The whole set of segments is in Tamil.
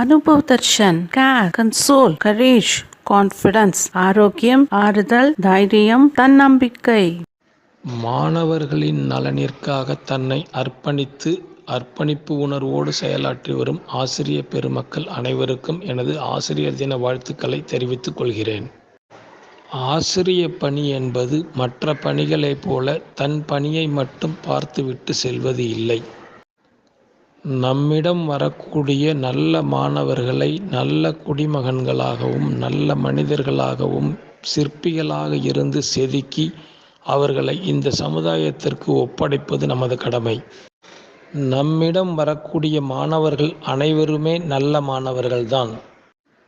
அனுபவ Darshan care console courage confidence ஆரோக்கியம் ஆறுதல் தைரியம் தன்னம்பிக்கை. மாணவர்களின் நலனிற்காக தன்னை அர்ப்பணித்து அர்ப்பணிப்பு உணர்வோடு செயலாற்றி வரும் ஆசிரிய பெருமக்கள் அனைவருக்கும் எனது ஆசிரியர் தின வாழ்த்துக்களை தெரிவித்துக் கொள்கிறேன். ஆசிரிய பணி என்பது மற்ற பணிகளைப் போல தன் பணியை மட்டும் பார்த்துவிட்டு செல்வது இல்லை. நம்மிடம் வரக்கூடிய நல்ல மாணவர்களை நல்ல குடிமகன்களாகவும் நல்ல மனிதர்களாகவும் சிற்பிகளாக இருந்து செதுக்கி அவர்களை இந்த சமுதாயத்திற்கு ஒப்படைப்பது நமது கடமை. நம்மிடம் வரக்கூடிய மாணவர்கள் அனைவருமே நல்ல மாணவர்கள்தான்.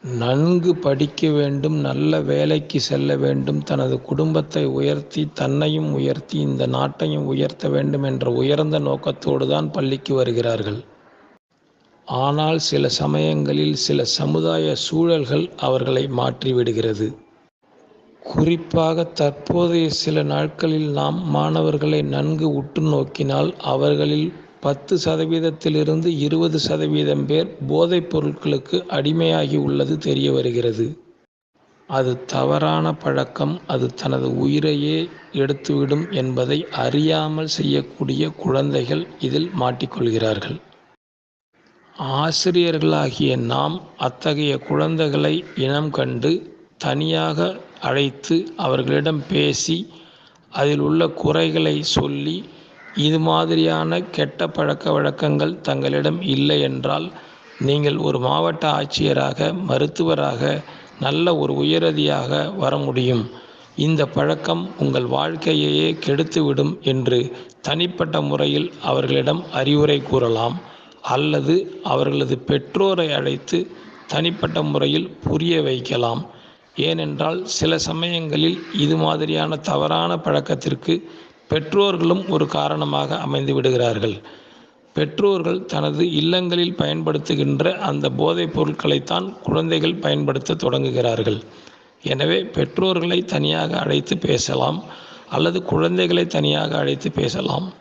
நன்கு படிக்க வேண்டும் நல்ல வேலைக்கு செல்ல வேண்டும் தனது குடும்பத்தை உயர்த்தி தன்னையும் உயர்த்தி இந்த நாட்டையும் உயர்த்த வேண்டும் என்ற உயர்ந்த நோக்கத்தோடு தான் பள்ளிக்கு வருகிறார்கள். ஆனால் சில சமயங்களில் சில சமுதாய சூழல்கள் அவர்களை மாற்றிவிடுகிறது. குறிப்பாக தற்போதைய சில நாட்களில் நாம் மாணவர்களை நன்கு உற்று நோக்கினால் அவர்களில் பத்து சதவீதத்திலிருந்து இருபது சதவீதம் பேர் போதைப் பொருட்களுக்கு அடிமையாகி உள்ளது தெரிய வருகிறது. அது தவறான பழக்கம். அது தனது உயிரையே எடுத்துவிடும் என்பதை அறியாமல் செய்யக்கூடிய குழந்தைகள் இதில் மாட்டிக்கொள்கிறார்கள். ஆசிரியர்களாகிய நாம் அத்தகைய குழந்தைகளை இனம் கண்டு தனியாக அழைத்து அவர்களிடம் பேசி அதில் உள்ள குறைகளை சொல்லி இது மாதிரியான கெட்ட பழக்க வழக்கங்கள் தங்களிடம் இல்லை என்றால் நீங்கள் ஒரு மாவட்ட ஆட்சியராக மருத்துவராக நல்ல ஒரு உயரதியாக வர முடியும். இந்த பழக்கம் உங்கள் வாழ்க்கையையே கெடுத்துவிடும் என்று தனிப்பட்ட முறையில் அவர்களிடம் அறிவுரை கூறலாம். அல்லது அவர்களது பெற்றோரை அழைத்து தனிப்பட்ட முறையில் புரிய வைக்கலாம். ஏனென்றால் சில சமயங்களில் இது மாதிரியான தவறான பழக்கத்திற்கு பெற்றோர்களும் ஒரு காரணமாக அமைந்து விடுகிறார்கள். பெற்றோர்கள் தனது இல்லங்களில் பயன்படுத்துகின்ற அந்த போதைப் பொருட்களைத்தான் குழந்தைகள் பயன்படுத்த தொடங்குகிறார்கள். எனவே பெற்றோர்களை தனியாக அழைத்து பேசலாம் அல்லது குழந்தைகளை தனியாக அழைத்து பேசலாம்.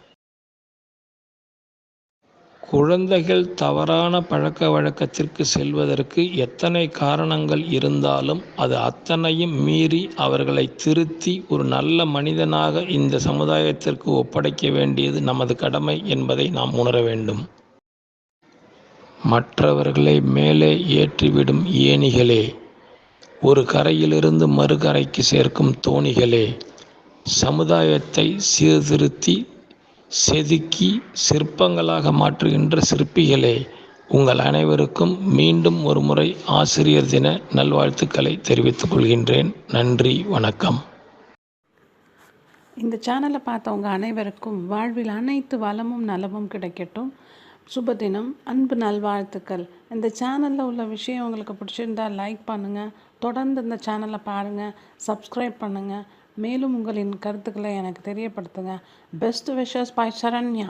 குழந்தைகள் தவறான பழக்க வழக்கத்திற்கு செல்வதற்கு எத்தனை காரணங்கள் இருந்தாலும் அது அத்தனையும் மீறி அவர்களை திருத்தி ஒரு நல்ல மனிதனாக இந்த சமுதாயத்திற்கு ஒப்படைக்க வேண்டியது நமது கடமை என்பதை நாம் உணர வேண்டும். மற்றவர்களை மேலே ஏற்றிவிடும் ஏணிகளே ஒரு கரையிலிருந்து மறுகரைக்கு சேர்க்கும் தோணிகளே சமுதாயத்தை சீர்திருத்தி செதுக்கி சிற்பங்களாக மாற்றுகின்ற சிற்பிகளே உங்கள் அனைவருக்கும் மீண்டும் ஒரு முறை ஆசிரியர் தின நல்வாழ்த்துக்களை தெரிவித்துக் கொள்கின்றேன். நன்றி வணக்கம். இந்த சேனலை பார்த்தவங்க அனைவருக்கும் வாழ்வில் அனைத்து வளமும் நலமும் கிடைக்கட்டும். சுபதினம் அன்பு நல்வாழ்த்துக்கள். இந்த சேனலில் உள்ள விஷயம் உங்களுக்கு பிடிச்சிருந்தா லைக் பண்ணுங்கள் தொடர்ந்து இந்த சேனலை பாருங்கள் சப்ஸ்கிரைப் பண்ணுங்கள் மேலும் உங்களின் கருத்துக்களை எனக்கு தெரியப்படுத்துங்க. பெஸ்ட் விஷஸ் பாய் சரண்யா